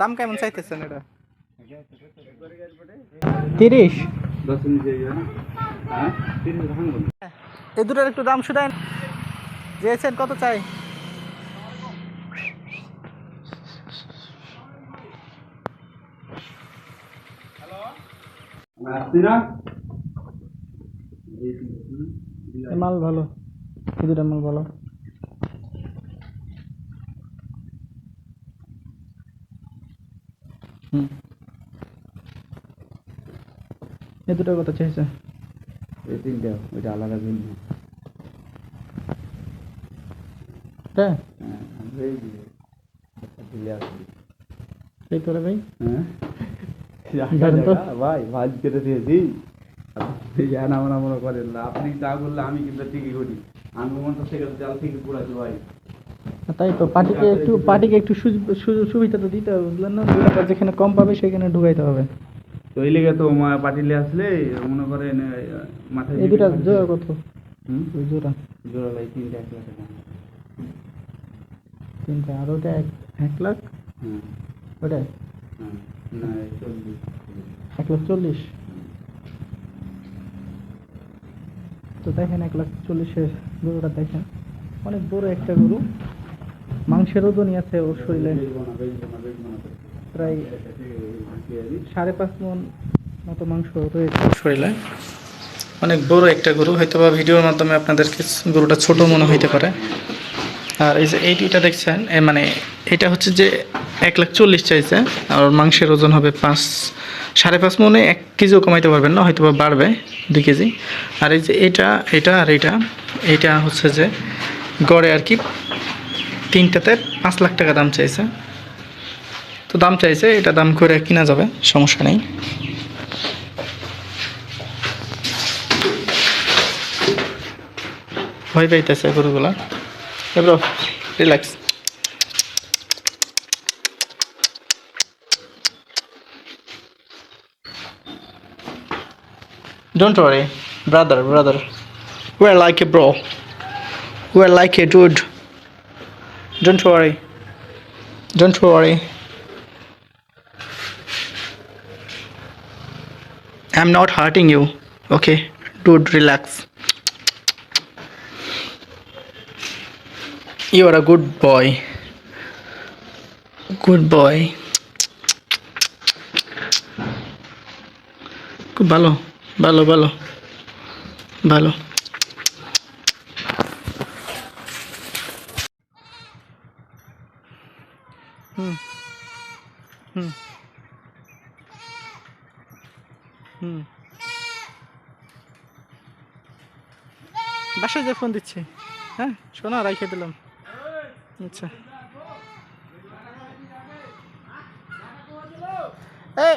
দাম কেমন চাইতেছেন এটা? তিরিশ। এ দুটোর একটু দাম শুধাই দিয়েছেন কত চাই? মাল ভালো। দুটো মাল ভালো। হুম। এই দুটো কত চাইছে। এই তিনটা ওইটা আলাদা ভিন্ন। হ্যাঁ এই তোরে ভাই? হ্যাঁ? ভাই ভাজ কেটে দিয়েছি। জ্ঞান আমার মনে করেন না আপনি যা করলে আমি কিন্তু ঠিকই করি। আমি মনে থেকে জাল থেকে পুরাছি ভাই। তাই তো পার্টিকে একটু পার্টিকে একটু সুযোগ- সুবিধা তো দিতে হবে বুঝলেন না? দুই টাকা যেখানে কম পাবে সেখানে ঢুকাইতে হবে। তো এই লেগে তো মা পাটিলে আসলে মনে করেন মাথায় এই দুটা জোড়া কত হুম? ওই জোড়া। জোড়া ভাই তিনটা এক লাখ টাকা তিনটা আর ওটা এক এক লাখ? হুম। ওটা? এক লাখ চল্লিশ? তো দেখেন এক লাখ চল্লিশের গরুটা দেখেন। অনেক বড় একটা গরু। মাংসের ওজনই আছে ওর শরীরে। প্রায়। সাড়ে পাঁচ মন মতো মাংস রয়েছে শরীরে অনেক বড় একটা গরু হয়তো বা ভিডিওর মাধ্যমে আপনাদেরকে গরুটা ছোট মনে হইতে পারে আর এই যে এই দুইটা দেখছেন মানে এটা হচ্ছে যে এক লাখ চল্লিশ চাইছে, আর মাংসের ওজন হবে পাঁচ, সাড়ে পাঁচ মনে এক কেজিও কমাইতে পারবেন না হয়তো বা বাড়বে দুই কেজি আর এই যে এটা এটা আর এটা এটা হচ্ছে যে গড়ে আর কি তিনটাতে পাঁচ লাখ টাকা দাম চাইছে তো দাম চাইছে এটা দাম করে কিনা যাবে সমস্যা নেই ভয় পাইতেছে গরুগুলা এবার relax Don't worry, brother, brother. We're like a bro. We're like a dude. Don't worry. Don't worry. I'm not hurting you. Okay, dude, relax. You are a good boy. Good boy. খুব ভালো ভালো ভালো ভালো বাসায় যে phone দিচ্ছি। হ্যাঁ শোনা রাইখে দিলাম। আচ্ছা। এই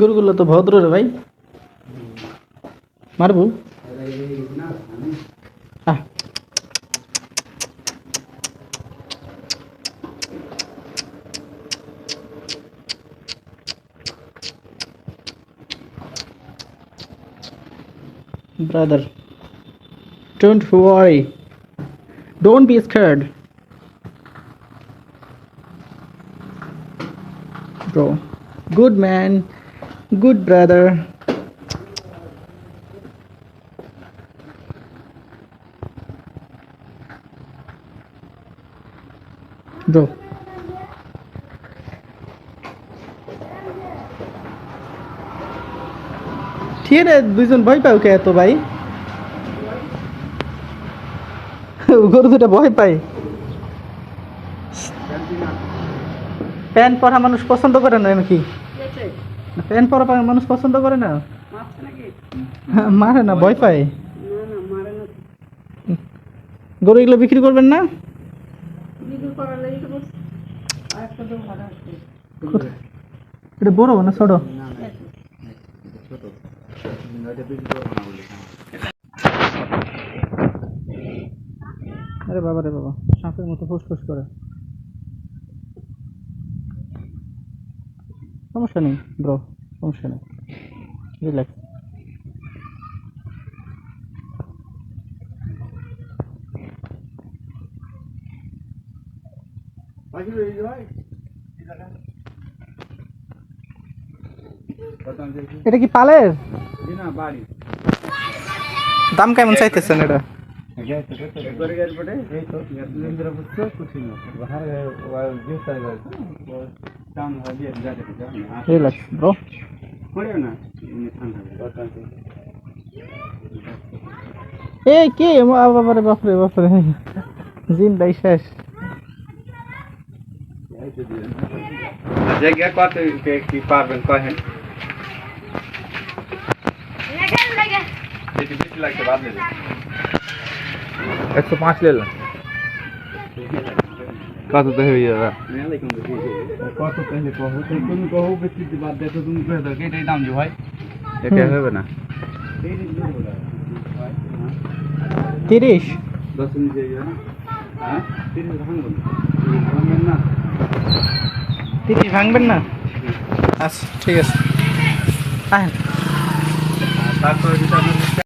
গরুগুলো তো ভদ্র রে ভাই মারবো না আমি আহ brother don't worry don't be scared bro good man good, brother. Bro. ঠিক আছে, দুইজন ভয় পাও কে এত, ভাই। গরু দুটা ভয় পাই প্যান্ট পরা মানুষ পছন্দ করে না নাকি? প্যান্ট পরা পা- মানুষ পছন্দ করে না? হ্যাঁ, মারে না ভয় পায়? গরু এগুলো বিক্রি করবেন না? এটা বড় না ছোট? আরে বাবা রে বাবা সাপের মতো ফুসফুস করে। সমস্যা নেই ব্রো সমস্যা নেই। রিল্যাক্স এটা কি পালের? দাম কেমন চাইতেছেন এটা? রিল্যাক্স ব্রো না কে বাবারে বাপরে বাপরে। জিন্দাই শেষ। জায়গা কত কি পারবেন কহেন? একশো পাঁচ লেলাম। কত তো হয়ে যাবে কত তাহলে কহো তো তুমি কহো বেশি বাদ দে তো তুমি কহে দাও এটাই দাম যে ভাই এটা হবে না। তিরিশ। দশ মিনিট হয়ে যাবে না হ্যাঁ তিরিশ ভাঙবো ভাঙবেন না? তিরিশ ভাঙবেন না আচ্ছা ঠিক আছে। তারপরে